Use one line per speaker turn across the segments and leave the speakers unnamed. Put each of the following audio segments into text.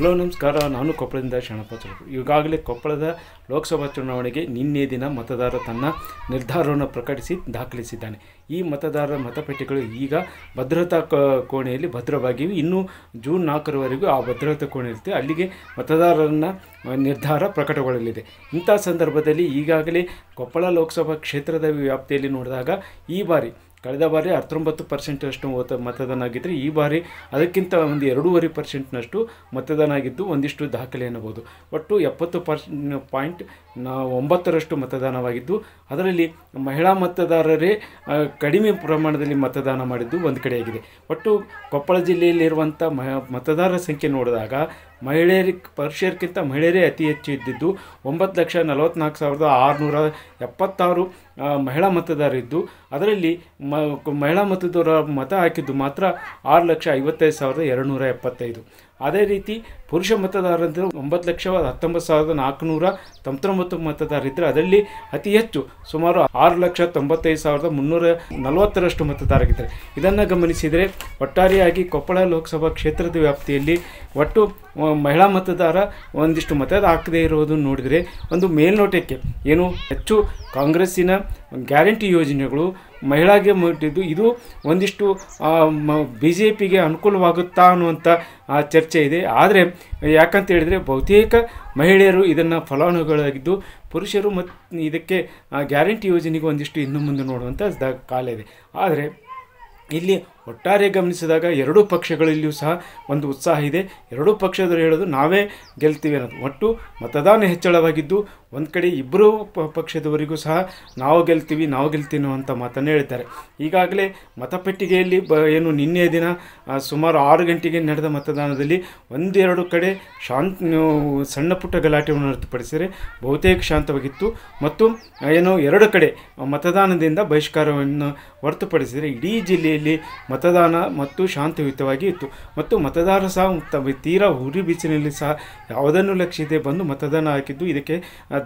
Hello, ನಮಸ್ಕಾರ. ನಾನು ಕೊಪ್ಪಳದಿಂದ ಶರಣಪ್ಪ ಚೌಡ್ರು ಈಗಾಗಲೇ ಕೊಪ್ಪಳದ ಲೋಕಸಭಾ ಚುನಾವಣೆಗೆ ನಿನ್ನೆ ದಿನ ಮತದಾರ ತನ್ನ ನಿರ್ಧಾರವನ್ನು ಪ್ರಕಟಿಸಿ ದಾಖಲಿಸಿದ್ದಾನೆ. ಈ ಮತದಾರರ ಮತಪೆಟ್ಟಿಗಳು ಈಗ ಭದ್ರತಾ ಕೋಣೆಯಲ್ಲಿ ಭದ್ರವಾಗಿವೆ. ಇನ್ನೂ ಜೂನ್ ನಾಲ್ಕರವರೆಗೂ ಆ ಭದ್ರತಾ ಕೋಣೆ ಇರುತ್ತೆ. ಅಲ್ಲಿಗೆ ಮತದಾರರನ್ನ ನಿರ್ಧಾರ ಪ್ರಕಟಗೊಳ್ಳಲಿದೆ. ಇಂಥ ಸಂದರ್ಭದಲ್ಲಿ ಈಗಾಗಲೇ ಕೊಪ್ಪಳ ಲೋಕಸಭಾ ಕ್ಷೇತ್ರದ ವ್ಯಾಪ್ತಿಯಲ್ಲಿ ನೋಡಿದಾಗ ಈ ಬಾರಿ ಕಳೆದ ಬಾರಿ ಹತ್ತೊಂಬತ್ತು ಪರ್ಸೆಂಟಷ್ಟು ಮತ ಮತದಾನ ಆಗಿದ್ದರೆ ಈ ಬಾರಿ ಅದಕ್ಕಿಂತ ಒಂದು ಎರಡೂವರೆ ಪರ್ಸೆಂಟ್ನಷ್ಟು ಮತದಾನ ಆಗಿದ್ದು ಒಂದಿಷ್ಟು ದಾಖಲೆ ಎನ್ನಬಹುದು. ಒಟ್ಟು ಎಪ್ಪತ್ತು ಪರ್ಸೆಂಟ್ ಪಾಯಿಂಟ್ ಒಂಬತ್ತರಷ್ಟು ಮತದಾನವಾಗಿದ್ದು, ಅದರಲ್ಲಿ ಮಹಿಳಾ ಮತದಾರರೇ ಕಡಿಮೆ ಪ್ರಮಾಣದಲ್ಲಿ ಮತದಾನ ಮಾಡಿದ್ದು ಒಂದು ಕಡೆಯಾಗಿದೆ. ಒಟ್ಟು ಕೊಪ್ಪಳ ಜಿಲ್ಲೆಯಲ್ಲಿರುವಂಥ ಮತದಾರರ ಸಂಖ್ಯೆ ನೋಡಿದಾಗ ಮಹಿಳೆಯರಿಗೆ ಪುರುಷರಿಗಿಂತ ಮಹಿಳೆಯರೇ ಅತಿ ಹೆಚ್ಚು ಇದ್ದಿದ್ದು ಒಂಬತ್ತು ಲಕ್ಷ ನಲವತ್ತ್ನಾಲ್ಕು ಸಾವಿರದ ಆರುನೂರ ಎಪ್ಪತ್ತಾರು ಮಹಿಳಾ ಮತದಾರರಿದ್ದು. ಅದರಲ್ಲಿ ಮಹಿಳಾ ಮತದಾರರ ಮತ ಹಾಕಿದ್ದು ಮಾತ್ರ ಆರು ಲಕ್ಷ ಐವತ್ತೈದು ಸಾವಿರದ ಎರಡುನೂರ ಎಪ್ಪತ್ತೈದು. ಅದೇ ರೀತಿ ಪುರುಷ ಮತದಾರರು ಒಂಬತ್ತು ಲಕ್ಷ, ಹತ್ತೊಂಬತ್ತು ಸಾವಿರದ ನಾಲ್ಕುನೂರ ತೊಂಬತ್ತೊಂಬತ್ತು ಮತದಾರರಿದ್ದರೆ ಅದರಲ್ಲಿ ಅತಿ ಹೆಚ್ಚು ಸುಮಾರು ಆರು ಲಕ್ಷ ತೊಂಬತ್ತೈದು ಸಾವಿರದ ಮುನ್ನೂರ ನಲವತ್ತರಷ್ಟು ಮತದಾರರಿದ್ದಾರೆ. ಇದನ್ನು ಗಮನಿಸಿದರೆ ಒಟ್ಟಾರೆಯಾಗಿ ಕೊಪ್ಪಳ ಲೋಕಸಭಾ ಕ್ಷೇತ್ರದ ವ್ಯಾಪ್ತಿಯಲ್ಲಿ ಒಟ್ಟು ಮಹಿಳಾ ಮತದಾರ ಒಂದಿಷ್ಟು ಮತ ಹಾಕದೇ ಇರುವುದನ್ನು ನೋಡಿದರೆ ಒಂದು ಮೇಲ್ನೋಟಕ್ಕೆ ಏನು ಹೆಚ್ಚು ಕಾಂಗ್ರೆಸ್ಸಿನ ಗ್ಯಾರಂಟಿ ಯೋಜನೆಗಳು ಮಹಿಳಾಗೆ ಮುಟ್ಟಿದ್ದು ಇದು ಒಂದಿಷ್ಟು ಬಿ ಜೆ ಪಿಗೆ ಅನುಕೂಲವಾಗುತ್ತಾ ಅನ್ನುವಂಥ ಚರ್ಚೆ ಇದೆ. ಆದರೆ, ಯಾಕಂತ ಹೇಳಿದರೆ ಬಹುತೇಕ ಮಹಿಳೆಯರು ಇದನ್ನು ಫಲಾನುಭವಿಗಳಾಗಿದ್ದು ಪುರುಷರು ಮತ್ತು ಇದಕ್ಕೆ ಗ್ಯಾರಂಟಿ ಯೋಜನೆಗೆ ಒಂದಿಷ್ಟು ಇನ್ನು ಮುಂದೆ ನೋಡುವಂಥ ಕಾಲ ಇದೆ. ಆದರೆ, ಇಲ್ಲಿ ಒಟ್ಟಾರೆ ಗಮನಿಸಿದಾಗ ಎರಡೂ ಪಕ್ಷಗಳಲ್ಲಿಯೂ ಸಹ ಒಂದು ಉತ್ಸಾಹ ಇದೆ. ಎರಡೂ ಪಕ್ಷದವರು ಹೇಳೋದು ನಾವೇ ಗೆಲ್ತೀವಿ ಅನ್ನೋದು. ಒಟ್ಟು ಮತದಾನ ಹೆಚ್ಚಳವಾಗಿದ್ದು ಒಂದು ಕಡೆ ಇಬ್ಬರೂ ಪಕ್ಷದವರಿಗೂ ಸಹ ನಾವು ಗೆಲ್ತೀವಿ ನಾವು ಗೆಲ್ತೀವಿ ಅಂತ ಮಾತನ್ನು ಹೇಳ್ತಾರೆ ಈಗಾಗಲೇ ಮತಪೆಟ್ಟಿಗೆಯಲ್ಲಿ ಬ ಏನು ನಿನ್ನೆ ದಿನ ಸುಮಾರು ಆರು ಗಂಟೆಗೆ ನಡೆದ ಮತದಾನದಲ್ಲಿ ಒಂದೆರಡು ಕಡೆ ಶಾಂತ ಸಣ್ಣ ಪುಟ್ಟ ಗಲಾಟೆಯನ್ನು ಹೊರತುಪಡಿಸಿದರೆ ಬಹುತೇಕ ಶಾಂತವಾಗಿತ್ತು. ಮತ್ತು ಏನು ಎರಡು ಕಡೆ ಮತದಾನದಿಂದ ಬಹಿಷ್ಕಾರವನ್ನು ಹೊರತುಪಡಿಸಿದರೆ ಇಡೀ ಜಿಲ್ಲೆಯಲ್ಲಿ ಮತದಾನ ಮತ್ತು ಶಾಂತಿಯುತವಾಗಿ ಇತ್ತು. ಮತ್ತು ಮತದಾರ ಸಹ ತಮ್ಮ ತೀರಾ ಉರಿ ಬೀಚಿನಲ್ಲಿ ಸಹ ಯಾವುದನ್ನು ಲಕ್ಷಿಸದೆ ಬಂದು ಮತದಾನ ಹಾಕಿದ್ದು ಇದಕ್ಕೆ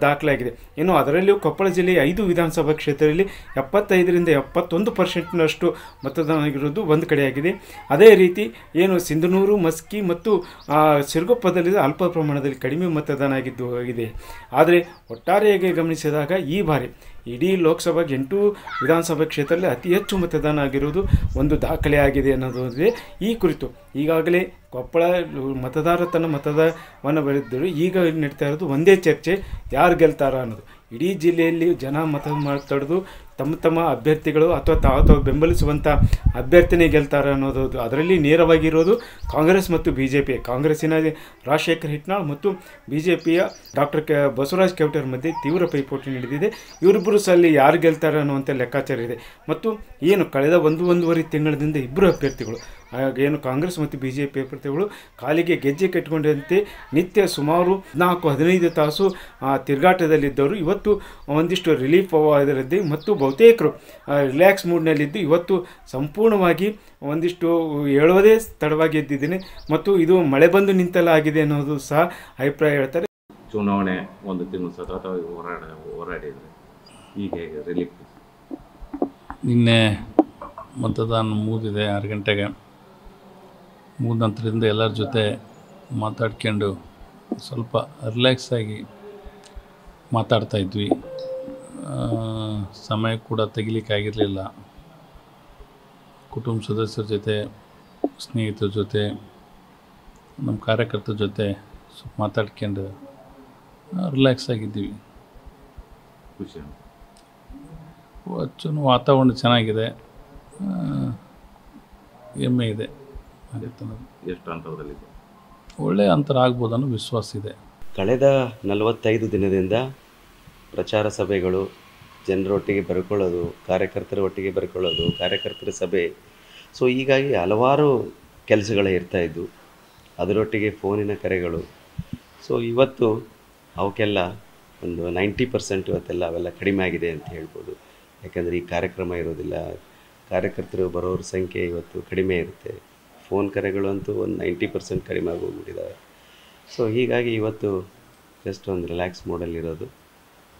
ದಾಖಲಾಗಿದೆ. ಇನ್ನು ಅದರಲ್ಲಿಯೂ ಕೊಪ್ಪಳ ಜಿಲ್ಲೆಯ ಐದು ವಿಧಾನಸಭಾ ಕ್ಷೇತ್ರದಲ್ಲಿ ಎಪ್ಪತ್ತೈದರಿಂದ ಎಪ್ಪತ್ತೊಂದು ಪರ್ಸೆಂಟ್ನಷ್ಟು ಮತದಾನ ಆಗಿರೋದು ಒಂದು ಕಡೆಯಾಗಿದೆ. ಅದೇ ರೀತಿ ಏನು ಸಿಂಧನೂರು, ಮಸ್ಕಿ ಮತ್ತು ಸಿರುಗುಪ್ಪದಲ್ಲಿ ಅಲ್ಪ ಪ್ರಮಾಣದಲ್ಲಿ ಕಡಿಮೆ ಮತದಾನ ಆಗಿದ್ದು, ಇದೆ. ಆದರೆ ಒಟ್ಟಾರೆಯಾಗಿ ಗಮನಿಸಿದಾಗ ಈ ಬಾರಿ ಇಡೀ ಲೋಕಸಭೆಗೆ ಎಂಟು ವಿಧಾನಸಭಾ ಕ್ಷೇತ್ರದಲ್ಲಿ ಅತಿ ಹೆಚ್ಚು ಮತದಾನ ಆಗಿರುವುದು ಒಂದು ದಾಖಲೆ ಆಗಿದೆ ಅನ್ನೋದೇ ಈ ಕುರಿತು ಈಗಾಗಲೇ ಕೊಪ್ಪಳ ಮತದಾರ ತನ್ನ ಮತದಾನವನ್ನು ಬೆಳೆದಿದ್ದರು ಈಗ ನಡೀತಾ ಇರೋದು ಒಂದೇ ಚರ್ಚೆ, ಯಾರು ಗೆಲ್ತಾರ ಅನ್ನೋದು. ಇಡೀ ಜಿಲ್ಲೆಯಲ್ಲಿ ಜನ ಮತ ಮಾತಾಡೋದು ತಮ್ಮ ತಮ್ಮ ಅಭ್ಯರ್ಥಿಗಳು ಅಥವಾ ತಾವು ತಾವು ಬೆಂಬಲಿಸುವಂಥ ಅಭ್ಯರ್ಥಿನೇ ಗೆಲ್ತಾರೆ ಅನ್ನೋದು ಅದರಲ್ಲಿ ನೇರವಾಗಿರೋದು ಕಾಂಗ್ರೆಸ್ ಮತ್ತು ಬಿ ಜೆ ಪಿ ಕಾಂಗ್ರೆಸ್ಸಿನ ರಾಜಶೇಖರ್ ಹಿಟ್ನಾಳ್ ಮತ್ತು ಬಿ ಜೆ ಪಿಯ ಡಾಕ್ಟರ್ ಕೆ ಬಸವರಾಜ್ ಕೆವಟರ್ ಮಧ್ಯೆ ತೀವ್ರ ಪೈಪೋಟಿ ನಡೆದಿದೆ ಇವರಿಬ್ಬರು ಸಲ್ಲಿ ಯಾರು ಗೆಲ್ತಾರೆ ಅನ್ನುವಂಥ ಲೆಕ್ಕಾಚಾರ ಇದೆ. ಮತ್ತು ಏನು ಕಳೆದ ಒಂದು ಒಂದೂವರೆ ತಿಂಗಳಿಂದ ಇಬ್ಬರು ಅಭ್ಯರ್ಥಿಗಳು ಏನು ಕಾಂಗ್ರೆಸ್ ಮತ್ತು ಬಿ ಜೆ ಪಿ ಅಭ್ಯರ್ಥಿಗಳು ಕಾಲಿಗೆ ಗೆಜ್ಜೆ ಕಟ್ಟಿಕೊಂಡಂತೆ ನಿತ್ಯ ಸುಮಾರು ನಾಲ್ಕು ಹದಿನೈದು ತಾಸು ತಿರುಗಾಟದಲ್ಲಿದ್ದವರು. ಇವತ್ತು ಒಂದಿಷ್ಟು ರಿಲೀಫ್ ಅದರದ್ದೇ ಮತ್ತು ಬಹುತೇಕರು ರಿಲ್ಯಾಕ್ಸ್ ಮೂಡ್ನಲ್ಲಿದ್ದು ಇವತ್ತು ಸಂಪೂರ್ಣವಾಗಿ ಒಂದಿಷ್ಟು ಹೇಳೋದೇ ತಡವಾಗಿ ಎದ್ದಿದ್ದೀನಿ. ಮತ್ತು ಇದು ಮಳೆ ಬಂದು ನಿಂತಲ್ಲ ಆಗಿದೆ ಅನ್ನೋದು ಸಹ ಅಭಿಪ್ರಾಯ ಹೇಳ್ತಾರೆ.
ಚುನಾವಣೆ ಒಂದು ತಿಂಗಳು ಸತತವಾಗಿ ಹೋರಾಡ ಹೋರಾಡಿದರೆ ಈಗ ಹೇಗೆ ರಿಲೀಫ್
ನಿನ್ನೆ ಮತದಾನ ಮುಗಿದಿದೆ ಆರು ಗಂಟೆಗೆ. ಮುಗಿದ ನಂತರದಿಂದ ಎಲ್ಲರ ಜೊತೆ ಮಾತಾಡ್ಕೊಂಡು ಸ್ವಲ್ಪ ರಿಲ್ಯಾಕ್ಸ್ ಆಗಿ ಮಾತಾಡ್ತಾ ಇದ್ವಿ. ಆ, ಸಮಯ ಕೂಡ ತೆಗಿಲಿಕ್ಕಾಗಿರಲಿಲ್ಲ. ಕುಟುಂಬ ಸದಸ್ಯರ ಜೊತೆ ಸ್ನೇಹಿತರ ಜೊತೆ ನಮ್ಮ ಕಾರ್ಯಕರ್ತರ ಜೊತೆ ಸ್ವಲ್ಪ ಮಾತಾಡ್ಕೊಂಡು ರಿಲ್ಯಾಕ್ಸ್ ಆಗಿದ್ದೀವಿ.
ಖುಷಿ
ಅಚ್ಚು ವಾತಾವರಣ ಚೆನ್ನಾಗಿದೆ. ಹೆಮ್ಮೆ ಇದೆ.
ಎಷ್ಟು ಅಂತರದಲ್ಲಿದೆ
ಒಳ್ಳೆಯ ಅಂತರ ಆಗ್ಬೋದು ಅನ್ನೋ ವಿಶ್ವಾಸ ಇದೆ.
ಕಳೆದ ನಲವತ್ತೈದು ದಿನದಿಂದ ಪ್ರಚಾರ ಸಭೆಗಳು ಜನರೊಟ್ಟಿಗೆ ಬರ್ಕೊಳ್ಳೋದು, ಕಾರ್ಯಕರ್ತರ ಒಟ್ಟಿಗೆ ಬರ್ಕೊಳ್ಳೋದು, ಕಾರ್ಯಕರ್ತರ ಸಭೆ. ಸೊ ಹೀಗಾಗಿ ಹಲವಾರು ಕೆಲಸಗಳು ಇರ್ತಾ ಇದ್ದವು ಅದರೊಟ್ಟಿಗೆ ಫೋನಿನ ಕರೆಗಳು. ಸೊ ಇವತ್ತು ಅವಕ್ಕೆಲ್ಲ ಒಂದು ನೈಂಟಿ ಪರ್ಸೆಂಟ್ ಇವತ್ತೆಲ್ಲ ಅವೆಲ್ಲ ಕಡಿಮೆ ಆಗಿದೆ ಅಂತ ಹೇಳ್ಬೋದು. ಯಾಕಂದರೆ ಈ ಕಾರ್ಯಕ್ರಮ ಇರೋದಿಲ್ಲ. ಕಾರ್ಯಕರ್ತರು ಬರೋರ ಸಂಖ್ಯೆ ಇವತ್ತು ಕಡಿಮೆ ಇರುತ್ತೆ. ಫೋನ್ ಕರೆಗಳು ಅಂತೂ ಒಂದು ನೈಂಟಿ ಪರ್ಸೆಂಟ್ ಕಡಿಮೆ ಆಗೋಗ್ಬಿಟ್ಟಿದ್ದಾವೆ ಸೊ ಹೀಗಾಗಿ ಇವತ್ತು ಜಸ್ಟ್ ಒಂದು ರಿಲ್ಯಾಕ್ಸ್ ಮೋಡಲ್ಲಿರೋದು.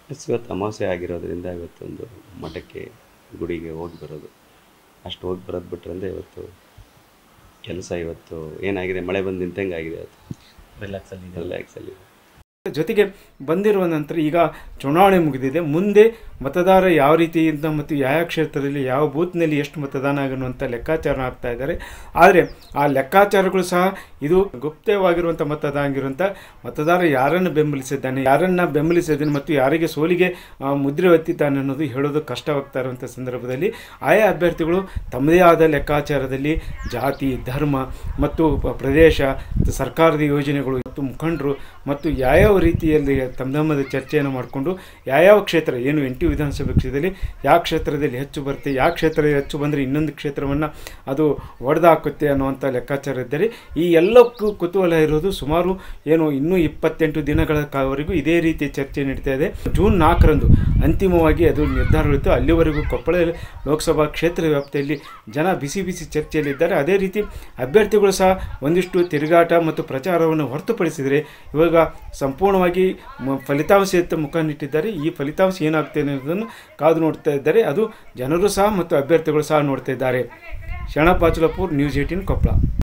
ಪ್ಲಸ್ ಇವತ್ತು ಅಮಾವಾಸ್ಯ ಆಗಿರೋದ್ರಿಂದ ಇವತ್ತೊಂದು ಮಠಕ್ಕೆ ಗುಡಿಗೆ ಹೋಗಿ ಬರೋದು. ಅಷ್ಟು ಹೋಗಿ ಬರೋದು ಬಿಟ್ರಂದ್ರೆ ಇವತ್ತು ಕೆಲಸ ಇವತ್ತು ಏನಾಗಿದೆ? ಮಳೆ ಬಂದು ನಿಂತಂಗೆ ಆಗಿದೆ ಇವತ್ತು
ರಿಲ್ಯಾಕ್ಸಲ್ಲಿ
ರಿಲ್ಯಾಕ್ಸಲ್ಲಿ
ಜೊತೆಗೆ ಬಂದಿರುವ ನಂತರ ಈಗ ಚುನಾವಣೆ ಮುಗಿದಿದೆ. ಮುಂದೆ ಮತದಾರ ಯಾವ ರೀತಿಯಿಂದ ಮತ್ತು ಯಾವ ಕ್ಷೇತ್ರದಲ್ಲಿ, ಯಾವ ಬೂತ್ನಲ್ಲಿ ಎಷ್ಟು ಮತದಾನ ಆಗಿರುವಂಥ ಲೆಕ್ಕಾಚಾರ ಆಗ್ತಾ ಇದ್ದಾರೆ. ಆದರೆ ಆ ಲೆಕ್ಕಾಚಾರಗಳು ಸಹ ಇದು ಗುಪ್ತವಾಗಿರುವಂಥ ಮತದಾನ ಆಗಿರುವಂಥ ಮತದಾರ ಯಾರನ್ನು ಬೆಂಬಲಿಸಿದ್ದಾನೆ ಯಾರನ್ನು ಬೆಂಬಲಿಸಿದ್ದಾನೆ ಮತ್ತು ಯಾರಿಗೆ ಸೋಲಿಗೆ ಮುದ್ರೆ ಒತ್ತಿದ್ದಾನೆ ಅನ್ನೋದು ಹೇಳೋದು ಕಷ್ಟವಾಗ್ತಾ ಇರುವಂಥ ಸಂದರ್ಭದಲ್ಲಿ ಆಯಾ ಅಭ್ಯರ್ಥಿಗಳು ತಮ್ಮದೇ ಆದ ಲೆಕ್ಕಾಚಾರದಲ್ಲಿ ಜಾತಿ, ಧರ್ಮ ಮತ್ತು ಪ್ರದೇಶ ಸರ್ಕಾರದ ಯೋಜನೆಗಳು ಮತ್ತು ಮುಖಂಡರು ಮತ್ತು ಯಾವ್ಯಾವ ರೀತಿಯಲ್ಲಿ ತಮ್ಮ ತಮ್ಮದ ಚರ್ಚೆಯನ್ನು ಮಾಡಿಕೊಂಡು ಯಾವ್ಯಾವ ಕ್ಷೇತ್ರ, ಏನು ಎಂಟು ವಿಧಾನಸಭೆ ಕ್ಷೇತ್ರದಲ್ಲಿ, ಯಾವ ಕ್ಷೇತ್ರದಲ್ಲಿ ಹೆಚ್ಚು ಬರುತ್ತೆ, ಯಾವ ಕ್ಷೇತ್ರದಲ್ಲಿ ಹೆಚ್ಚು ಬಂದರೆ ಇನ್ನೊಂದು ಕ್ಷೇತ್ರವನ್ನು ಅದು ಒಡೆದಾಕುತ್ತೆ ಅನ್ನುವಂಥ ಲೆಕ್ಕಾಚಾರ ಇದ್ದರೆ ಈ ಎಲ್ಲಕ್ಕೂ ಕುತೂಹಲ ಇರೋದು ಸುಮಾರು ಏನು ಇನ್ನೂ ಇಪ್ಪತ್ತೆಂಟು ದಿನಗಳ ಕಾಲವರೆಗೂ ಇದೇ ರೀತಿ ಚರ್ಚೆ ನಡೀತಾ ಇದೆ. ಜೂನ್ ನಾಲ್ಕರಂದು ಅಂತಿಮವಾಗಿ ಅದು ನಿರ್ಧಾರವಿತ್ತು ಅಲ್ಲಿವರೆಗೂ ಕೊಪ್ಪಳ ಲೋಕಸಭಾ ಕ್ಷೇತ್ರ ವ್ಯಾಪ್ತಿಯಲ್ಲಿ ಜನ ಬಿಸಿ ಬಿಸಿ ಚರ್ಚೆಯಲ್ಲಿದ್ದಾರೆ. ಅದೇ ರೀತಿ ಅಭ್ಯರ್ಥಿಗಳು ಸಹ ಒಂದಿಷ್ಟು ತಿರುಗಾಟ ಮತ್ತು ಪ್ರಚಾರವನ್ನು ಹೊರತುಪಡಿಸಿದರೆ ಇವಾಗ ಸಂಪೂರ್ಣವಾಗಿ ಫಲಿತಾಂಶದತ್ತ ಮುಖ ನಿಟ್ಟಿದ್ದಾರೆ ಈ ಫಲಿತಾಂಶ ಏನಾಗ್ತದೆ ಅನ್ನೋದನ್ನು ಕಾದು ನೋಡ್ತಾ ಇದ್ದಾರೆ. ಅದು ಜನರು ಸಹ ಮತ್ತು ಅಭ್ಯರ್ಥಿಗಳು ಸಹ ನೋಡ್ತಾ ಇದ್ದಾರೆ. Sharanappa Achalapur news eighteen Koppal